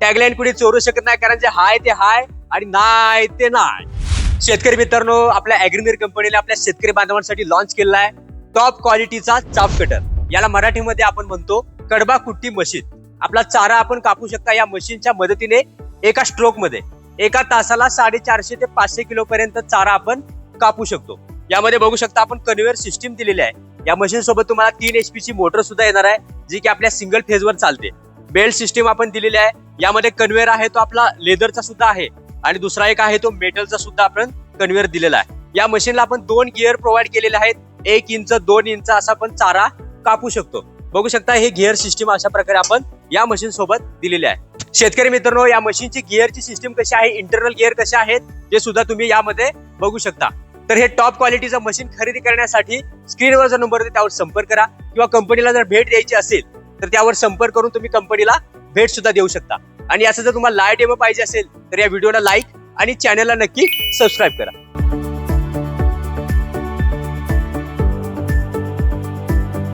Tagline कुणी चोरू शकत नाही कारण जे हाय ते हाय आणि नाही ते नाय शेतकरी मित्रांनो आपल्या अॅग्रिमिर कंपनीने आपल्या शेतकरी बांधवांसाठी लॉन्च केलेला आहे टॉप क्वालिटीचा चाप कटर याला मराठीमध्ये आपण म्हणतो कडबा कुट्टी मशीन. आपला चारा आपण कापू शकता या मशीनच्या मदतीने एका स्ट्रोकमध्ये. एका तासाला साडेचारशे ते पाचशे किलो पर्यंत चारा आपण कापू शकतो. यामध्ये बघू शकता आपण कन्व्हेअर सिस्टीम दिलेली आहे. या मशीन सोबत तुम्हाला तीन एच ची मोटर सुद्धा येणार आहे जी की आपल्या सिंगल फेजवर चालते. बेल्ट सिस्टीम आपण दिलेली आहे. यामध्ये कन्व्हेअर आहे तो आपला लेदरचा सुद्धा आहे आणि दुसरा एक आहे तो मेटलचा सुद्धा आपण कन्व्हेअर दिलेला आहे. या मशीनला आपण दोन गिअर प्रोव्हाइड केलेले आहेत. एक इंच दोन इंच असा आपण चारा कापू शकतो. बघू शकता हे गिअर सिस्टीम अशा प्रकारे आपण या मशीन सोबत दिलेले आहे. शेतकरी मित्रांनो या मशीनची गिअरची सिस्टीम कशी आहे? इंटरनल गिअर कसे आहेत? हे सुद्धा तुम्ही यामध्ये बघू शकता. तर हे टॉप क्वालिटीचं मशीन खरेदी करण्यासाठी स्क्रीनवर जो नंबर त्यावर संपर्क करा. किंवा कंपनीला जर भेट द्यायची असेल तर त्यावर संपर्क करून तुम्ही कंपनीला भेट सुद्धा देऊ शकता. आणि असं जर तुम्हाला लाइट डेमो पाहिजे असेल तर या व्हिडिओला लाईक आणि चॅनलला नक्की सबस्क्राईब करा.